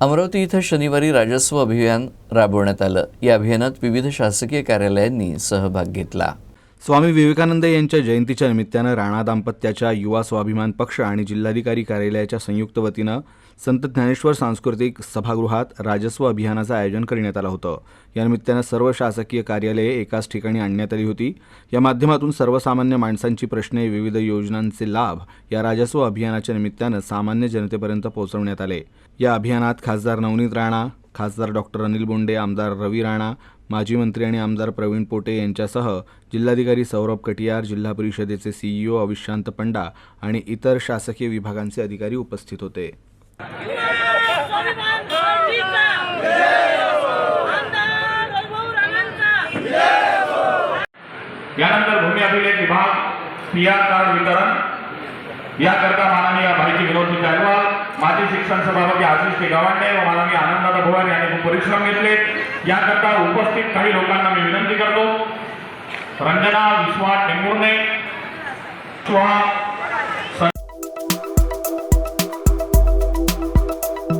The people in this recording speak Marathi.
अमरावती इथं शनिवारी राजस्व अभियान राबवण्यात आलं. या अभियानात विविध शासकीय कार्यालयांनी सहभाग घेतला. स्वामी विवेकानंद यांच्या जयंतीच्या निमित्तानं राणा दाम्पत्याच्या युवा स्वाभिमान पक्ष आणि जिल्हाधिकारी कार्यालयाच्या संयुक्त वतीनं संत ज्ञानेश्वर सांस्कृतिक सभागृहात राजस्व अभियानाचं आयोजन करण्यात आलं होतं. या निमित्तानं सर्व शासकीय कार्यालये एकाच ठिकाणी आणण्यात आली होती. या माध्यमातून सर्वसामान्य माणसांची प्रश्ने विविध योजनांचे लाभ या राजस्व अभियानाच्या निमित्तानं सामान्य जनतेपर्यंत पोहोचवण्यात आले. या अभियानात खासदार नवनीत राणा खासदार डॉक्टर अनिल बोंडे आमदार रवी राणा माजी मंत्री आणि आमदार प्रवीण पोटे यांच्यासह जिल्हाधिकारी सौरभ कटियार जिल्हा परिषदेचे सीईओ अविशांत पंडा आणि इतर शासकीय विभागांचे अधिकारी उपस्थित होते. यानंतर भूमी अभिलेख विभाग पी आर कार्ड वितरण याकरता माननीय भाईजी विनोदजी जायवाल माजी शिक्षण सभापती आशिष के व मला मी आनंददादा भुवन यांनी खूप परिश्रम घेतले. याकरता उपस्थित काही लोकांना मी विनंती करतो. रंजना विश्वास टेंभुर्णे विश्वा